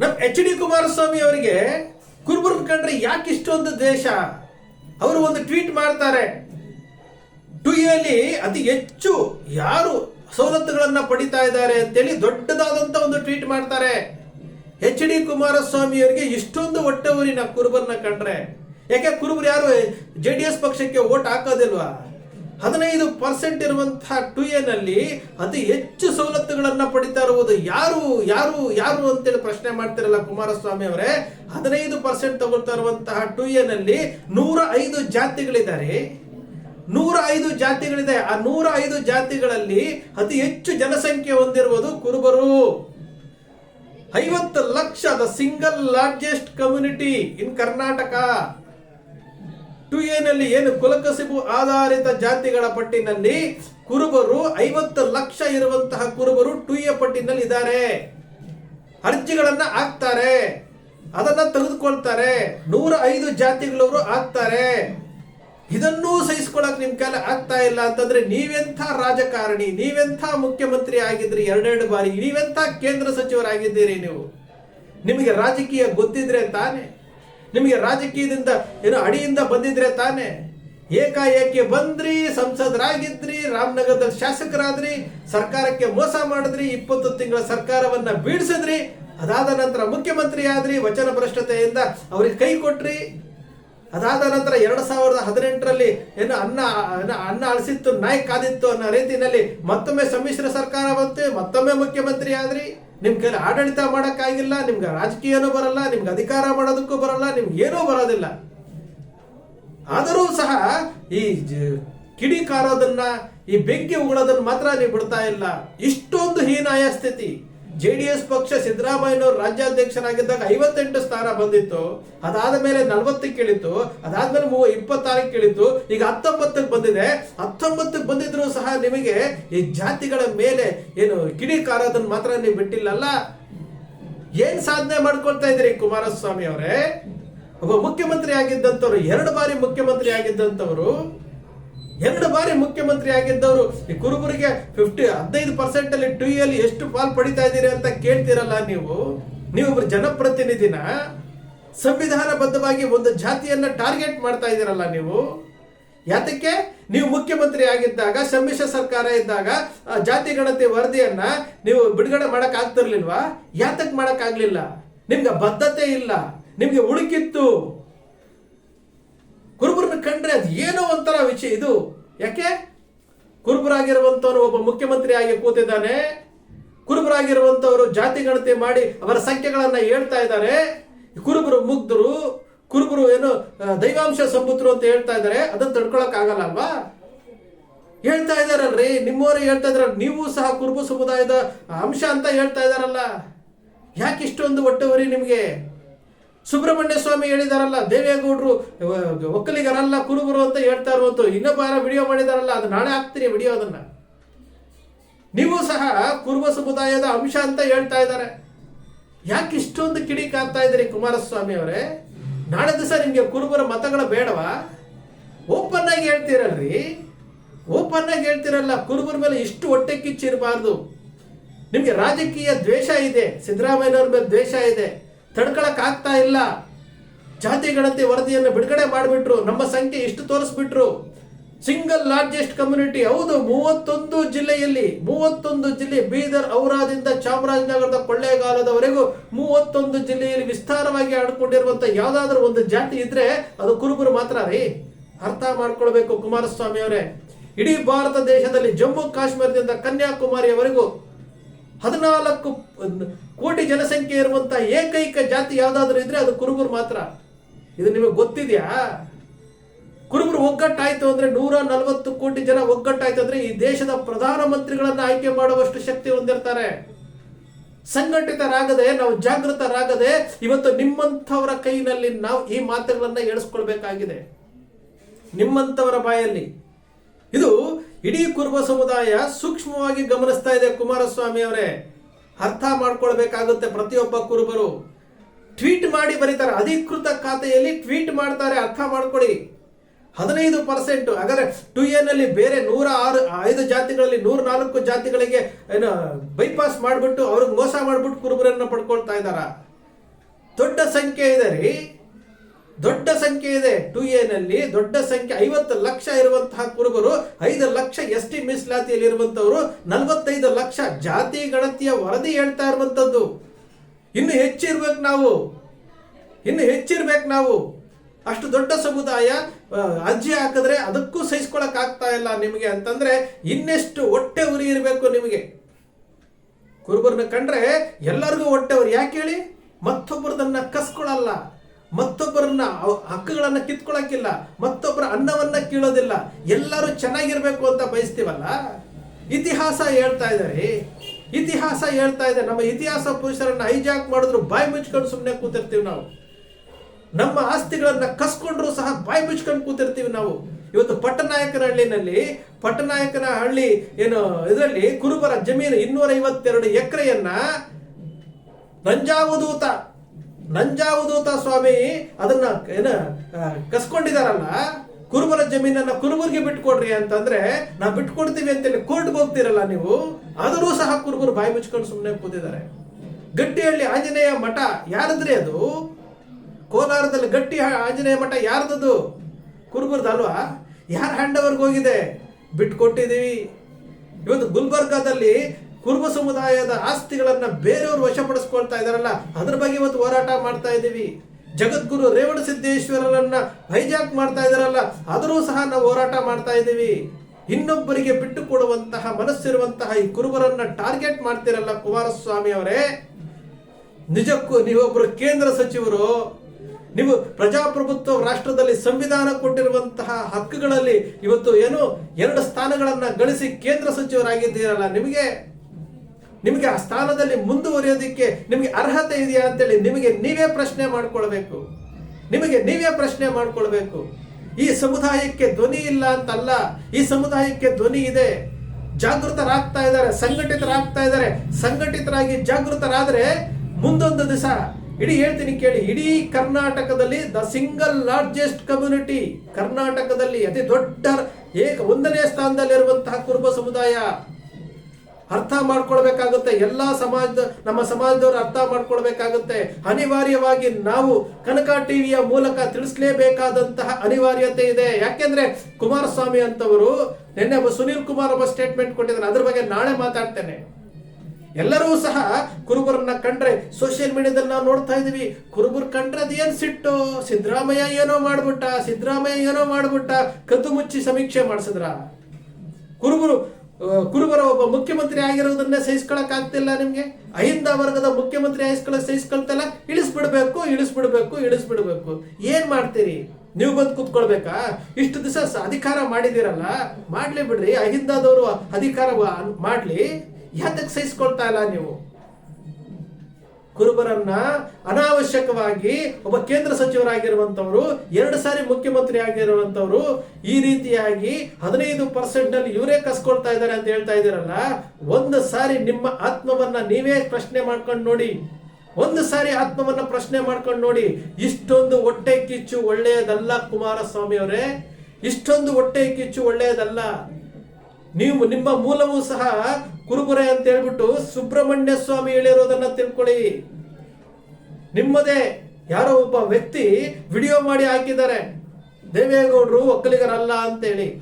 ನಮ್ H D Kumaraswamy ಅವರಿಗೆ ಕುರುಬರನ್ ಕಂಡ್ರೆ ಯಾಕೆ ಇಷ್ಟೊಂದು ದೇಶ ಅವರು ಒಂದು ಟ್ವೀಟ್ ಮಾಡ್ತಾರೆ. ಟು ಯಲ್ಲಿ ಅತಿ ಹೆಚ್ಚು ಯಾರು ಸವಲತ್ತುಗಳನ್ನ ಪಡಿತಾ ಇದ್ದಾರೆ ಅಂತೇಳಿ ದೊಡ್ಡದಾದಂತ ಒಂದು ಟ್ವೀಟ್ ಮಾಡ್ತಾರೆ. ಎಚ್ ಡಿ ಕುಮಾರಸ್ವಾಮಿ ಅವರಿಗೆ ಇಷ್ಟೊಂದು ನಾವು ಕುರುಬರ್ನ ಕಂಡ್ರೆ. ಯಾಕೆ ಕುರುಬರು ಯಾರು? ಜೆ ಡಿ ಎಸ್ ಪಕ್ಷಕ್ಕೆ ಓಟ್ ಹಾಕೋದಿಲ್ವಾ? ಹದಿನೈದು ಪರ್ಸೆಂಟ್ ಇರುವಂತಹ ಟು ನಲ್ಲಿ ಅತಿ ಹೆಚ್ಚು ಸವಲತ್ತುಗಳನ್ನು ಪಡಿತಾ ಇರುವುದು ಯಾರು ಯಾರು ಯಾರು ಅಂತೇಳಿ ಪ್ರಶ್ನೆ ಮಾಡ್ತಿರಲ್ಲ ಕುಮಾರಸ್ವಾಮಿ ಅವರೇ? ಹದಿನೈದು ಪರ್ಸೆಂಟ್ ತಗೊಳ್ತಾ ಇರುವಂತಹ ಟು ನಲ್ಲಿ ನೂರ ಐದು ಜಾತಿಗಳಿದ್ದಾರೆ. ನೂರ ಐದು ಜಾತಿಗಳಿದೆ. ಆ ನೂರ ಐದು ಜಾತಿಗಳಲ್ಲಿ ಅತಿ ಹೆಚ್ಚು ಜನಸಂಖ್ಯೆ ಹೊಂದಿರುವುದು ಕುರುಬರು. ಐವತ್ತು lakh the single largest community in Karnataka. To ನಲ್ಲಿ ಏನು ಕುಲಕಸಿಬು ಆಧಾರಿತ ಜಾತಿಗಳ ಪಟ್ಟಿನಲ್ಲಿ ಕುರುಬರು ಐವತ್ತು ಲಕ್ಷ ಇರುವಂತಹ ಕುರುಬರು ಟು ಎ ಪಟ್ಟಿನಲ್ಲಿ ಇದ್ದಾರೆ. ಅರ್ಜಿಗಳನ್ನ ಹಾಕ್ತಾರೆ. ಅದನ್ನ ತೆಗೆದುಕೊಳ್ತಾರೆ. ನೂರ ಐದು ಜಾತಿಗಳವರು ಹಾಕ್ತಾರೆ. ಇದನ್ನೂ ಸಹಿಸ್ಕೊಳಕ್ ನಿಮ್ ಕಾಲ ಆಗ್ತಾ ಇಲ್ಲ ಅಂತಂದ್ರೆ ನೀವೆಂಥ ರಾಜಕಾರಣಿ, ನೀವೆಂಥ ಮುಖ್ಯಮಂತ್ರಿ ಆಗಿದ್ರಿ ಎರಡೆರಡು ಬಾರಿ, ನೀವೆಂಥ ಕೇಂದ್ರ ಸಚಿವರಾಗಿದ್ದೀರಿ ನೀವು? ನಿಮಗೆ ರಾಜಕೀಯ ಗೊತ್ತಿದ್ರೆ ತಾನೆ? ನಿಮಗೆ ರಾಜಕೀಯದಿಂದ ಏನು ಅಡಿಯಿಂದ ಬಂದಿದ್ರೆ ತಾನೆ. ಏಕಾಏಕಿ ಬಂದ್ರಿ, ಸಂಸದರಾಗಿದ್ರಿ, ರಾಮನಗರದಲ್ಲಿ ಶಾಸಕರಾದ್ರಿ, ಸರ್ಕಾರಕ್ಕೆ ಮೋಸ ಮಾಡಿದ್ರಿ, ಇಪ್ಪತ್ತು ತಿಂಗಳ ಸರ್ಕಾರವನ್ನ ಬೀಳ್ಸಿದ್ರಿ, ಅದಾದ ನಂತರ ಮುಖ್ಯಮಂತ್ರಿ ಆದ್ರಿ, ವಚನ ಭ್ರಷ್ಟತೆಯಿಂದ ಅವ್ರಿಗೆ ಕೈ ಕೊಟ್ರಿ. ಅದಾದ ನಂತರ ಎರಡು ಸಾವಿರದ ಹದಿನೆಂಟರಲ್ಲಿ ಏನು ಅನ್ನ ಅನ್ನ ಅಳಿಸಿತ್ತು ನಾಯಿ ಕಾದಿತ್ತು ಅನ್ನೋ ರೀತಿಯಲ್ಲಿ ಮತ್ತೊಮ್ಮೆ ಸಮ್ಮಿಶ್ರ ಸರ್ಕಾರ ಬಂತು ಮತ್ತೊಮ್ಮೆ ಮುಖ್ಯಮಂತ್ರಿ ಆದ್ರಿ. ನಿಮ್ ಕೈಲಿ ಆಡಳಿತ ಮಾಡೋಕ್ಕಾಗಿಲ್ಲ, ನಿಮ್ಗೆ ರಾಜಕೀಯನೂ ಬರಲ್ಲ, ನಿಮ್ಗೆ ಅಧಿಕಾರ ಮಾಡೋದಕ್ಕೂ ಬರಲ್ಲ, ನಿಮ್ಗೆ ಏನೂ ಬರೋದಿಲ್ಲ. ಆದರೂ ಸಹ ಈ ಕಿಡಿ ಕಾರೋದನ್ನ, ಈ ಬೆಂಕಿ ಉಗುಳೋದನ್ನ ಮಾತ್ರ ನೀವು ಬಿಡ್ತಾ ಇಲ್ಲ. ಇಷ್ಟೊಂದು ಹೀನಾಯ ಸ್ಥಿತಿ. ಜೆ ಡಿ ಎಸ್ ಪಕ್ಷ ಸಿದ್ದರಾಮಯ್ಯನವರು ರಾಜ್ಯಾಧ್ಯಕ್ಷರಾಗಿದ್ದಾಗ ಐವತ್ತೆಂಟು ಸ್ಥಾನ ಬಂದಿತ್ತು. ಅದಾದ ಮೇಲೆ ನಲವತ್ತಕ್ಕೆ ಇಳಿತು ಅದಾದ್ಮೇಲೆ ಮೂವ ಇಪ್ಪತ್ತಾರಕ್ಕೆ ಇಳಿತು ಈಗ ಹತ್ತೊಂಬತ್ತಕ್ಕೆ ಬಂದಿದೆ. ಹತ್ತೊಂಬತ್ತಕ್ಕೆ ಬಂದಿದ್ರು ಸಹ ನಿಮಗೆ ಈ ಜಾತಿಗಳ ಮೇಲೆ ಏನು ಕಿಡಿಕಾರೋದನ್ನ ಮಾತ್ರ ನೀವು ಬಿಟ್ಟಿಲ್ಲಲ್ಲ? ಏನ್ ಸಾಧನೆ ಮಾಡ್ಕೊಳ್ತಾ ಇದ್ದೀರಿ ಕುಮಾರಸ್ವಾಮಿ ಅವರೇ ಒಬ್ಬ ಮುಖ್ಯಮಂತ್ರಿ ಆಗಿದ್ದಂಥವ್ರು ಎರಡು ಬಾರಿ ಮುಖ್ಯಮಂತ್ರಿ ಆಗಿದ್ದಂಥವ್ರು ಎರಡು ಬಾರಿ ಮುಖ್ಯಮಂತ್ರಿ ಆಗಿದ್ದವರು, ಈ ಕುರುಬರಿಗೆ ಫಿಫ್ಟಿ ಹದಿನೈದು ಪರ್ಸೆಂಟ್ ಅಲ್ಲಿ ಟು ಅಲ್ಲಿ ಎಷ್ಟು ಪಾಲ್ ಪಡಿತಾ ಇದ್ದೀರಿ ಅಂತ ಕೇಳ್ತೀರಲ್ಲ ನೀವು? ನೀವು ಜನಪ್ರತಿನಿಧಿನ ಸಂವಿಧಾನಬದ್ಧವಾಗಿ ಒಂದು ಜಾತಿಯನ್ನ ಟಾರ್ಗೆಟ್ ಮಾಡ್ತಾ ಇದ್ದೀರಲ್ಲ ನೀವು? ಯಾತಕ್ಕೆ? ನೀವು ಮುಖ್ಯಮಂತ್ರಿ ಆಗಿದ್ದಾಗ, ಸಮ್ಮಿಶ್ರ ಸರ್ಕಾರ ಇದ್ದಾಗ ಜಾತಿ ಗಣತಿ ವರದಿಯನ್ನ ನೀವು ಬಿಡುಗಡೆ ಮಾಡಕ್ ಆಗ್ತಿರ್ಲಿಲ್ವಾ? ಯಾತಕ್ ಮಾಡಕ್ ಆಗ್ಲಿಲ್ಲ? ನಿಮ್ಗೆ ಬದ್ಧತೆ ಇಲ್ಲ. ನಿಮ್ಗೆ ಉಳುಕಿತ್ತು. ಕುರುಬರನ್ನ ಕಂಡ್ರೆ ಅದು ಏನೋ ಒಂಥರ ವಿಷಯ. ಇದು ಯಾಕೆ? ಕುರುಬರಾಗಿರುವಂತವನು ಒಬ್ಬ ಮುಖ್ಯಮಂತ್ರಿ ಆಗಿ ಕೂತಿದ್ದಾನೆ. ಕುರುಬರಾಗಿರುವಂತವರು ಜಾತಿ ಗಣತಿ ಮಾಡಿ ಅವರ ಸಂಖ್ಯೆಗಳನ್ನ ಹೇಳ್ತಾ ಇದ್ದಾರೆ. ಕುರುಬರು ಮುಗ್ಧರು, ಕುರುಬರು ಏನು ದೈವಾಂಶ ಸಂಬುತರು ಅಂತ ಹೇಳ್ತಾ ಇದ್ದಾರೆ. ಅದನ್ನ ತಡ್ಕೊಳಕ್ ಆಗಲ್ಲ ಅಲ್ವಾ? ಹೇಳ್ತಾ ಇದಾರಲ್ರಿ ನಿಮ್ಮವರೇ ಹೇಳ್ತಾ ಇದಾರ ನೀವು ಸಹ ಕುರುಬ ಸಮುದಾಯದ ಅಂಶ ಅಂತ ಹೇಳ್ತಾ ಇದಾರಲ್ಲ ಯಾಕೆ ಇಷ್ಟೊಂದು ಹೊಟ್ಟೆವರಿ ನಿಮ್ಗೆ? ಸುಬ್ರಹ್ಮಣ್ಯ ಸ್ವಾಮಿ ಹೇಳಿದಾರಲ್ಲ, ದೇವೇಗೌಡರು ಒಕ್ಕಲಿಗರಲ್ಲ, ಕುರುಬರು ಅಂತ ಹೇಳ್ತಾ ಇರುವಂತ ಇನ್ನೊಬ್ಬ ಯಾರೋ ವಿಡಿಯೋ ಮಾಡಿದಾರಲ್ಲ, ಅದು ನಾಳೆ ಹಾಕ್ತೀನಿ ವಿಡಿಯೋ ಅದನ್ನ. ನೀವು ಸಹ ಕುರುಬ ಸಮುದಾಯದ ಅಂಶ ಅಂತ ಹೇಳ್ತಾ ಇದ್ದಾರೆ. ಯಾಕೆ ಇಷ್ಟೊಂದು ಕಿಡಿ ಕಾಣ್ತಾ ಇದ್ದೀರಿ ಕುಮಾರಸ್ವಾಮಿ ಅವರೇ? ನಾಳೆ ದಿವಸ ನಿಮ್ಗೆ ಕುರುಬರ ಮತಗಳ ಬೇಡವಾ? ಓಪನ್ ಆಗಿ ಹೇಳ್ತೀರಲ್ರಿ? ಓಪನ್ ಆಗಿ ಹೇಳ್ತಿರಲ್ಲ, ಕುರುಬರ ಮೇಲೆ ಇಷ್ಟು ಹೊಟ್ಟೆ ಕಿಚ್ಚಿರಬಾರ್ದು ನಿಮ್ಗೆ ರಾಜಕೀಯ ದ್ವೇಷ ಇದೆ, ಸಿದ್ದರಾಮಯ್ಯನವ್ರ ಮೇಲೆ ದ್ವೇಷ ಇದೆ. ತಡ್ಕೊಳಕ್ ಆಗ್ತಾ ಇಲ್ಲ. ಜಾತಿ ಗಣತಿ ವರದಿಯನ್ನು ಬಿಡುಗಡೆ ಮಾಡಿಬಿಟ್ರು. ನಮ್ಮ ಸಂಖ್ಯೆ ಇಷ್ಟು ತೋರಿಸ್ಬಿಟ್ರು? ಸಿಂಗಲ್ ಲಾರ್ಜೆಸ್ಟ್ ಕಮ್ಯುನಿಟಿ ಹೌದು, ಮೂವತ್ತೊಂದು ಜಿಲ್ಲೆಯಲ್ಲಿ, ಮೂವತ್ತೊಂದು ಜಿಲ್ಲೆ ಬೀದರ್ ಔರಾದಿಂದ ಚಾಮರಾಜನಗರದ ಕೊಳ್ಳೇಗಾಲದವರೆಗೂ ಮೂವತ್ತೊಂದು ಜಿಲ್ಲೆಯಲ್ಲಿ ವಿಸ್ತಾರವಾಗಿ ಆಡ್ಕೊಂಡಿರುವಂತ ಯಾವ್ದಾದ್ರೂ ಒಂದು ಜಾತಿ ಇದ್ರೆ ಅದು ಕುರುಬರು ಮಾತ್ರ ರೀ. ಅರ್ಥ ಮಾಡ್ಕೊಳ್ಬೇಕು ಕುಮಾರಸ್ವಾಮಿ ಅವರೇ ಇಡೀ ಭಾರತ ದೇಶದಲ್ಲಿ ಜಮ್ಮು ಕಾಶ್ಮೀರದಿಂದ ಕನ್ಯಾಕುಮಾರಿಯವರೆಗೂ ಹದಿನಾಲ್ಕು ಕೋಟಿ ಜನಸಂಖ್ಯೆ ಇರುವಂತ ಏಕೈಕ ಜಾತಿ ಯಾವ್ದಾದ್ರು ಇದ್ರೆ ಅದು ಕುರುಬರು ಮಾತ್ರ. ಇದು ನಿಮಗೆ ಗೊತ್ತಿದೆಯಾ? ಕುರುಬರು ಒಗ್ಗಟ್ಟಾಯ್ತು ಅಂದ್ರೆ ನೂರ ನಲವತ್ತು ಕೋಟಿ ಜನ ಒಗ್ಗಟ್ಟಾಯ್ತು ಅಂದ್ರೆ ಈ ದೇಶದ ಪ್ರಧಾನಮಂತ್ರಿಗಳನ್ನು ಆಯ್ಕೆ ಮಾಡುವಷ್ಟು ಶಕ್ತಿ ಹೊಂದಿರ್ತಾರೆ. ಸಂಘಟಿತರಾಗದೆ, ನಾವು ಜಾಗೃತರಾಗದೆ ಇವತ್ತು ನಿಮ್ಮಂಥವರ ಕೈನಲ್ಲಿ ನಾವು ಈ ಮಾತುಗಳನ್ನ ಎಳಿಸ್ಕೊಳ್ಬೇಕಾಗಿದೆ ನಿಮ್ಮಂಥವರ ಬಾಯಲ್ಲಿ. ಇದು ಇಡೀ ಕುರುಬ ಸಮುದಾಯ ಸೂಕ್ಷ್ಮವಾಗಿ ಗಮನಿಸ್ತಾ ಇದೆ ಕುಮಾರಸ್ವಾಮಿ ಅವರೇ. ಅರ್ಥ ಮಾಡ್ಕೊಳ್ಬೇಕಾಗುತ್ತೆ ಪ್ರತಿಯೊಬ್ಬ ಕುರುಬರು. ಟ್ವೀಟ್ ಮಾಡಿ ಬರೀತಾರೆ. ಅಧಿಕೃತ ಖಾತೆಯಲ್ಲಿ ಟ್ವೀಟ್ ಮಾಡ್ತಾರೆ. ಅರ್ಥ ಮಾಡ್ಕೊಳ್ಳಿ. ಹದಿನೈದು ಪರ್ಸೆಂಟ್, ಹಾಗಾದ್ರೆ ಟು ನಲ್ಲಿ ಬೇರೆ ನೂರ ಆರು, ಐದು ಜಾತಿಗಳಲ್ಲಿ ನೂರ ನಾಲ್ಕು ಜಾತಿಗಳಿಗೆ ಏನು ಬೈಪಾಸ್ ಮಾಡಿಬಿಟ್ಟು ಅವ್ರಿಗೆ ಮೋಸ ಮಾಡಿಬಿಟ್ಟು ಕುರುಬರನ್ನು ಪಡ್ಕೊಳ್ತಾ ಇದ್ದಾರ? ದೊಡ್ಡ ಸಂಖ್ಯೆ ಇದೆ ರೀ. ದೊಡ್ಡ ಸಂಖ್ಯೆ ಇದೆ. ಟು ನಲ್ಲಿ ದೊಡ್ಡ ಸಂಖ್ಯೆ ಐವತ್ತು ಲಕ್ಷ ಇರುವಂತಹ ಕುರುಬರು, ಐದು ಲಕ್ಷ ಎಸ್ ಟಿ ಮೀಸಲಾತಿಯಲ್ಲಿ ಇರುವಂತವರು ನಲವತ್ತೈದು ಲಕ್ಷ ಜಾತಿ ಗಣತಿಯ ವರದಿ ಹೇಳ್ತಾ ಇರುವಂತದ್ದು ಇನ್ನು ಹೆಚ್ಚಿರ್ಬೇಕು ನಾವು. ಇನ್ನು ಹೆಚ್ಚಿರ್ಬೇಕು ನಾವು. ಅಷ್ಟು ದೊಡ್ಡ ಸಮುದಾಯ ಅರ್ಜಿ ಹಾಕಿದ್ರೆ ಅದಕ್ಕೂ ಸಹಿಸ್ಕೊಳಕ್ ಆಗ್ತಾ ಇಲ್ಲ ನಿಮಗೆ ಅಂತಂದ್ರೆ ಇನ್ನೆಷ್ಟು ಹೊಟ್ಟೆ ಉರಿ ಇರಬೇಕು ನಿಮಗೆ. ಕುರುಬರನ್ನ ಕಂಡ್ರೆ ಎಲ್ಲರಿಗೂ ಹೊಟ್ಟೆ ಉರಿ. ಯಾಕೆ ಹೇಳಿ? ಮತ್ತೊಬ್ಬರದನ್ನ ಕಸ್ಕೊಳಲ್ಲ. ಮತ್ತೊಬ್ಬರನ್ನ ಹಕ್ಕುಗಳನ್ನ ಕಿತ್ಕೊಳಕ್ಕಿಲ್ಲ, ಮತ್ತೊಬ್ಬರ ಅನ್ನವನ್ನ ಕೀಳೋದಿಲ್ಲ, ಎಲ್ಲರೂ ಚೆನ್ನಾಗಿರ್ಬೇಕು ಅಂತ ಬಯಸ್ತೀವಲ್ಲ? ಇತಿಹಾಸ ಹೇಳ್ತಾ ಇದ್ದಾರೆ. ಇತಿಹಾಸ ಹೇಳ್ತಾ ಇದೆ. ನಮ್ಮ ಇತಿಹಾಸ ಪುರುಷರನ್ನ ಹೈಜಾಕ್ ಮಾಡಿದ್ರು ಬಾಯಿ ಮುಚ್ಕೊಂಡು ಸುಮ್ಮನೆ ಕೂತಿರ್ತೀವಿ ನಾವು. ನಮ್ಮ ಆಸ್ತಿಗಳನ್ನ ಕಸ್ಕೊಂಡ್ರು ಸಹ ಬಾಯಿ ಮುಚ್ಕೊಂಡು ಕೂತಿರ್ತೀವಿ ನಾವು. ಇವತ್ತು ಪಟ್ಟನಾಯಕನ ಹಳ್ಳಿನಲ್ಲಿ, ಪಟ್ಟನಾಯಕನ ಹಳ್ಳಿ ಏನು, ಇದರಲ್ಲಿ ಕುರುಬರ ಜಮೀನು ಇನ್ನೂರ ಐವತ್ತೆರಡು ಎಕರೆಯನ್ನ ನಂಜಾವಧೂತ ನಂಜಾವಧೂತ ಸ್ವಾಮಿ ಅದನ್ನ ಏನ ಕಸ್ಕೊಂಡಿದಾರಲ್ಲ, ಕುರುಬರ ಜಮೀನನ್ನ ಕುರುಬರಿಗೆ ಬಿಟ್ಕೊಡ್ರಿ ಅಂತಂದ್ರೆ ನಾವು ಬಿಟ್ಕೊಡ್ತೀವಿ ಅಂತೇಳಿ ಕೋರ್ಟ್ಗೆ ಹೋಗ್ತಿರಲ್ಲ ನೀವು, ಆದರೂ ಸಹ ಕುರುಬರು ಬಾಯಿ ಮುಚ್ಕೊಂಡು ಸುಮ್ಮನೆ ಕೂತಿದ್ದಾರೆ. ಗಟ್ಟಿಹಳ್ಳಿ ಆಂಜನೇಯ ಮಠ ಯಾರದ್ರಿ ಅದು? ಕೋಲಾರದಲ್ಲಿ ಗಟ್ಟಿ ಆಂಜನೇಯ ಮಠ ಯಾರ್ದದು? ಕುರುಬರ್ದಲ್ವಾ ಯಾರ ಹ್ಯಾಂಡ್ ಓವರ್ಗೆ ಹೋಗಿದೆ? ಬಿಟ್ಕೊಟ್ಟಿದ್ದೀವಿ ಇವತ್ತು ಗುಲ್ಬರ್ಗಾದಲ್ಲಿ ಕುರುಬ ಸಮುದಾಯದ ಆಸ್ತಿಗಳನ್ನ ಬೇರೆಯವರು ವಶಪಡಿಸ್ಕೊಳ್ತಾ ಇದಾರಲ್ಲ ಅದ್ರ ಬಗ್ಗೆ ಇವತ್ತು ಹೋರಾಟ ಮಾಡ್ತಾ ಇದ್ದೀವಿ. ಜಗದ್ಗುರು ರೇವಣ ಸಿದ್ದೇಶ್ವರರನ್ನ ಹೈಜಾಕ್ ಮಾಡ್ತಾ ಇದಾರಲ್ಲ ಅದರೂ ಸಹ ನಾವು ಹೋರಾಟ ಮಾಡ್ತಾ ಇದ್ದೀವಿ. ಇನ್ನೊಬ್ಬರಿಗೆ ಬಿಟ್ಟು ಕೊಡುವಂತಹ ಮನಸ್ಸಿರುವಂತಹ ಈ ಕುರುಬರನ್ನ ಟಾರ್ಗೆಟ್ ಮಾಡ್ತಿರಲ್ಲ ಕುಮಾರಸ್ವಾಮಿ ಅವರೇ? ನಿಜಕ್ಕೂ ನೀವೊಬ್ಬರು ಕೇಂದ್ರ ಸಚಿವರು, ನೀವು ಪ್ರಜಾಪ್ರಭುತ್ವ ರಾಷ್ಟ್ರದಲ್ಲಿ ಸಂವಿಧಾನ ಕೊಟ್ಟಿರುವಂತಹ ಹಕ್ಕುಗಳಲ್ಲಿ ಇವತ್ತು ಏನು ಎರಡು ಸ್ಥಾನಗಳನ್ನ ಗಳಿಸಿ ಕೇಂದ್ರ ಸಚಿವರಾಗಿದ್ದೀರಲ್ಲ ನಿಮಗೆ? ನಿಮಗೆ ಆ ಸ್ಥಾನದಲ್ಲಿ ಮುಂದುವರಿಯೋದಿಕ್ಕೆ ನಿಮಗೆ ಅರ್ಹತೆ ಇದೆಯಾ ಅಂತೇಳಿ ನಿಮಗೆ ನೀವೇ ಪ್ರಶ್ನೆ ಮಾಡ್ಕೊಳ್ಬೇಕು. ನಿಮಗೆ ನೀವೇ ಪ್ರಶ್ನೆ ಮಾಡ್ಕೊಳ್ಬೇಕು. ಈ ಸಮುದಾಯಕ್ಕೆ ಧ್ವನಿ ಇಲ್ಲ ಅಂತಲ್ಲ, ಈ ಸಮುದಾಯಕ್ಕೆ ಧ್ವನಿ ಇದೆ. ಜಾಗೃತರಾಗ್ತಾ ಇದ್ದಾರೆ, ಸಂಘಟಿತರಾಗ್ತಾ ಇದ್ದಾರೆ. ಸಂಘಟಿತರಾಗಿ ಜಾಗೃತರಾದ್ರೆ ಮುಂದೊಂದು ದಿವಸ, ಇಡೀ ಹೇಳ್ತೀನಿ ಕೇಳಿ, ಇಡೀ ಕರ್ನಾಟಕದಲ್ಲಿ ದ ಸಿಂಗಲ್ ಲಾರ್ಜೆಸ್ಟ್ ಕಮ್ಯುನಿಟಿ, ಕರ್ನಾಟಕದಲ್ಲಿ ಅತಿ ದೊಡ್ಡ ಏಕ ಒಂದನೇ ಸ್ಥಾನದಲ್ಲಿರುವಂತಹ ಕುರುಬ ಸಮುದಾಯ. ಅರ್ಥ ಮಾಡ್ಕೊಳ್ಬೇಕಾಗುತ್ತೆ. ಎಲ್ಲಾ ಸಮಾಜದ, ನಮ್ಮ ಸಮಾಜದವರು ಅರ್ಥ ಮಾಡ್ಕೊಳ್ಬೇಕಾಗುತ್ತೆ. ಅನಿವಾರ್ಯವಾಗಿ ನಾವು ಕನಕ ಟಿವಿಯ ಮೂಲಕ ತಿಳಿಸಲೇಬೇಕಾದಂತಹ ಅನಿವಾರ್ಯತೆ ಇದೆ. ಯಾಕೆಂದ್ರೆ ಕುಮಾರಸ್ವಾಮಿ ಅಂತವರು ನಿನ್ನೆ ಸುನೀಲ್ ಕುಮಾರ್ ಒಬ್ಬ ಸ್ಟೇಟ್ಮೆಂಟ್ ಕೊಟ್ಟಿದ್ದಾರೆ. ಅದ್ರ ಬಗ್ಗೆ ನಾಳೆ ಮಾತಾಡ್ತೇನೆ. ಎಲ್ಲರೂ ಸಹ ಕುರುಬರನ್ನ ಕಂಡ್ರೆ ಸೋಷಿಯಲ್ ಮೀಡಿಯಾದಲ್ಲಿ ನಾವು ನೋಡ್ತಾ ಇದೀವಿ ಕುರುಬರು ಕಂಡ್ರೆ ಅದೇನ್ ಸಿಟ್ಟು? ಸಿದ್ದರಾಮಯ್ಯ ಏನೋ ಮಾಡ್ಬಿಟ್ಟ, ಸಿದ್ದರಾಮಯ್ಯ ಏನೋ ಮಾಡ್ಬಿಟ್ಟ, ಕದ್ದು ಮುಚ್ಚಿ ಸಮೀಕ್ಷೆ ಮಾಡಿಸಿದ್ರ? ಕುರುಬರು ಕುರುಬರ ಒಬ್ಬ ಮುಖ್ಯಮಂತ್ರಿ ಆಗಿರೋದನ್ನೇ ಸಹಿಸ್ಕೊಳಕ್ ಆಗ್ತಿಲ್ಲ ನಿಮ್ಗೆ? ಅಹಿಂದ ವರ್ಗದ ಮುಖ್ಯಮಂತ್ರಿ ಆಗಿಸ್ಕೊಳಕ್ ಸಹಿಸ್ಕೊಳ್ತಲ್ಲ, ಇಳಿಸ್ಬಿಡ್ಬೇಕು ಇಳಿಸ್ಬಿಡ್ಬೇಕು ಇಳಿಸ್ಬಿಡ್ಬೇಕು. ಏನ್ ಮಾಡ್ತೀರಿ? ನೀವು ಬಂದು ಕುತ್ಕೊಳ್ಬೇಕಾ? ಇಷ್ಟು ದಿವಸ ಅಧಿಕಾರ ಮಾಡಿದಿರಲ್ಲ ಮಾಡ್ಲಿ ಬಿಡ್ರಿ. ಅಹಿಂದದವರು ಅಧಿಕಾರ ಮಾಡ್ಲಿ. ಯಾತಕ್ಕೆ ಸಹಿಸ್ಕೊಳ್ತಾ ಇಲ್ಲ ನೀವು? ಕುರುಬರನ್ನ ಅನಾವಶ್ಯಕವಾಗಿ ಒಬ್ಬ ಕೇಂದ್ರ ಸಚಿವರಾಗಿರುವಂತವರು ಎರಡು ಸಾರಿ ಮುಖ್ಯಮಂತ್ರಿ ಆಗಿರುವಂತವರು ಈ ರೀತಿಯಾಗಿ ಹದಿನೈದು ಪರ್ಸೆಂಟ್ನಲ್ಲಿ ಇವರೇ ಕಸ್ಕೊಳ್ತಾ ಇದ್ದಾರೆ ಅಂತ ಹೇಳ್ತಾ ಇದ್ದೀರಲ್ಲ, ಒಂದು ಸಾರಿ ನಿಮ್ಮ ಆತ್ಮವನ್ನ ನೀವೇ ಪ್ರಶ್ನೆ ಮಾಡ್ಕೊಂಡು ನೋಡಿ. ಒಂದು ಸಾರಿ ಆತ್ಮವನ್ನ ಪ್ರಶ್ನೆ ಮಾಡ್ಕೊಂಡು ನೋಡಿ. ಇಷ್ಟೊಂದು ಹೊಟ್ಟೆ ಕಿಚ್ಚು ಒಳ್ಳೆಯದಲ್ಲ ಕುಮಾರಸ್ವಾಮಿ ಅವರೇ ಇಷ್ಟೊಂದು ಹೊಟ್ಟೆ ಕಿಚ್ಚು ಒಳ್ಳೆಯದಲ್ಲ. ನೀವು ನಿಮ್ಮ ಮೂಲವೂ ಸಹ ಕುರುಬುರೆ ಅಂತ ಹೇಳ್ಬಿಟ್ಟು ಸುಬ್ರಹ್ಮಣ್ಯ ಸ್ವಾಮಿ ಹೇಳಿರೋದನ್ನ ತಿಳ್ಕೊಳ್ಳಿ. ನಿಮ್ಮದೇ ಯಾರೋ ಒಬ್ಬ ವ್ಯಕ್ತಿ ವಿಡಿಯೋ ಮಾಡಿ ಹಾಕಿದ್ದಾರೆ. ದೇವೇಗೌಡರು ಒಕ್ಕಲಿಗರಲ್ಲ ಅಂತೇಳಿ.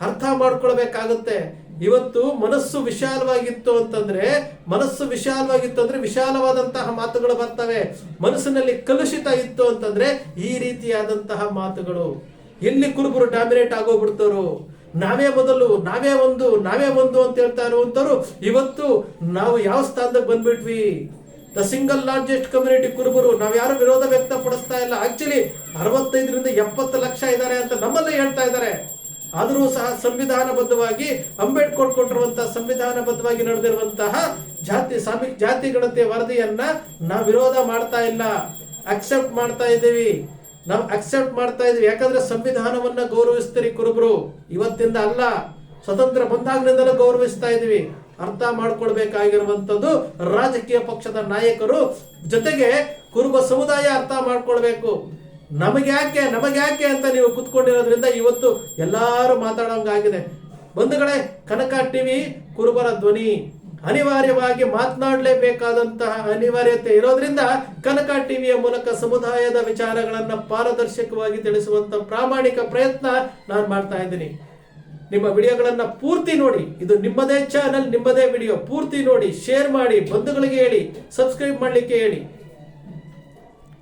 ಅರ್ಥ ಮಾಡ್ಕೊಳ್ಬೇಕಾಗುತ್ತೆ. ಇವತ್ತು ಮನಸ್ಸು ವಿಶಾಲವಾಗಿತ್ತು ಅಂತಂದ್ರೆ, ಮನಸ್ಸು ವಿಶಾಲವಾಗಿತ್ತು ಅಂದ್ರೆ ವಿಶಾಲವಾದಂತಹ ಮಾತುಗಳು ಬರ್ತವೆ. ಮನಸ್ಸಿನಲ್ಲಿ ಕಲುಷಿತ ಇತ್ತು ಅಂತಂದ್ರೆ ಈ ರೀತಿಯಾದಂತಹ ಮಾತುಗಳು. ಎಲ್ಲಿ ಕುರುಬರು ಡಾಮಿನೇಟ್ ಆಗೋಗ್ಬಿಡ್ತಾರು ನಾವೇ ಮೊದಲು, ನಾವೇ ಒಂದು ನಾವೇ ಒಂದು ಅಂತ ಹೇಳ್ತಾ ಇರುವಂತವ್ರು ಇವತ್ತು ನಾವು ಯಾವ ಸ್ಥಾನದಾಗ ಬಂದ್ಬಿಟ್ವಿ? ದ ಸಿಂಗಲ್ ಲಾರ್ಜೆಸ್ಟ್ ಕಮ್ಯುನಿಟಿ ಕುರುಬರು, ನಾವು ಯಾರು ವಿರೋಧ ವ್ಯಕ್ತಪಡಿಸ್ತಾ ಇಲ್ಲ. ಆಕ್ಚುಲಿ ಅರವತ್ತೈದರಿಂದ ಎಪ್ಪತ್ತು ಲಕ್ಷ ಇದ್ದಾರೆ ಅಂತ ನಮ್ಮಲ್ಲೇ ಹೇಳ್ತಾ ಇದ್ದಾರೆ. ಆದರೂ ಸಹ ಸಂವಿಧಾನಬದ್ಧವಾಗಿ, ಅಂಬೇಡ್ಕರ್ ಕೊಟ್ಟಿರುವಂತಹ ಸಂವಿಧಾನಬದ್ಧವಾಗಿ ನಡೆದಿರುವಂತಹ ಜಾತಿ ಸಾಮಿ, ಜಾತಿ ಗಣತಿ ವರದಿಯನ್ನ ನಾವು ವಿರೋಧ ಮಾಡ್ತಾ ಇಲ್ಲ. ಅಕ್ಸೆಪ್ಟ್ ಮಾಡ್ತಾ ಇದ್ದೀವಿ. ನಾವು ಅಕ್ಸೆಪ್ಟ್ ಮಾಡ್ತಾ ಇದೀವಿ. ಯಾಕಂದ್ರೆ ಸಂವಿಧಾನವನ್ನ ಗೌರವಿಸ್ತೀರಿ ಕುರುಬರು. ಇವತ್ತಿಂದ ಅಲ್ಲ. ಸ್ವತಂತ್ರ ಬಂದಾಗಲಿಂದಲೂ ಗೌರವಿಸ್ತಾ ಇದೀವಿ. ಅರ್ಥ ಮಾಡ್ಕೊಳ್ಬೇಕಾಗಿರುವಂತದ್ದು ರಾಜಕೀಯ ಪಕ್ಷದ ನಾಯಕರು ಜೊತೆಗೆ ಕುರುಬ ಸಮುದಾಯ ಅರ್ಥ ಮಾಡ್ಕೊಳ್ಬೇಕು. ನಮಗ್ಯಾಕೆ ನಮಗ್ಯಾಕೆ ಅಂತ ನೀವು ಕುತ್ಕೊಂಡಿರೋದ್ರಿಂದ ಇವತ್ತು ಎಲ್ಲಾರು ಮಾತಾಡೋಂಗಾಗಿದೆ. ಬಂಧುಗಳೇ, ಕನಕ ಟಿವಿ ಕುರುಬರ ಧ್ವನಿ. ಅನಿವಾರ್ಯವಾಗಿ ಮಾತನಾಡಲೇಬೇಕಾದಂತಹ ಅನಿವಾರ್ಯತೆ ಇರೋದ್ರಿಂದ ಕನಕ ಟಿವಿಯ ಮೂಲಕ ಸಮುದಾಯದ ವಿಚಾರಗಳನ್ನು ಪಾರದರ್ಶಕವಾಗಿ ತಿಳಿಸುವಂತ ಪ್ರಾಮಾಣಿಕ ಪ್ರಯತ್ನ ನಾನು ಮಾಡ್ತಾ ಇದ್ದೀನಿ. ನಿಮ್ಮ ವಿಡಿಯೋಗಳನ್ನು ಪೂರ್ತಿ ನೋಡಿ. ಇದು ನಿಮ್ಮದೇ ಚಾನಲ್ ನಿಮ್ಮದೇ ವಿಡಿಯೋ ಪೂರ್ತಿ ನೋಡಿ ಶೇರ್ ಮಾಡಿ, ಬಂಧುಗಳಿಗೆ ಹೇಳಿ ಸಬ್ಸ್ಕ್ರೈಬ್ ಮಾಡಲಿಕ್ಕೆ ಹೇಳಿ.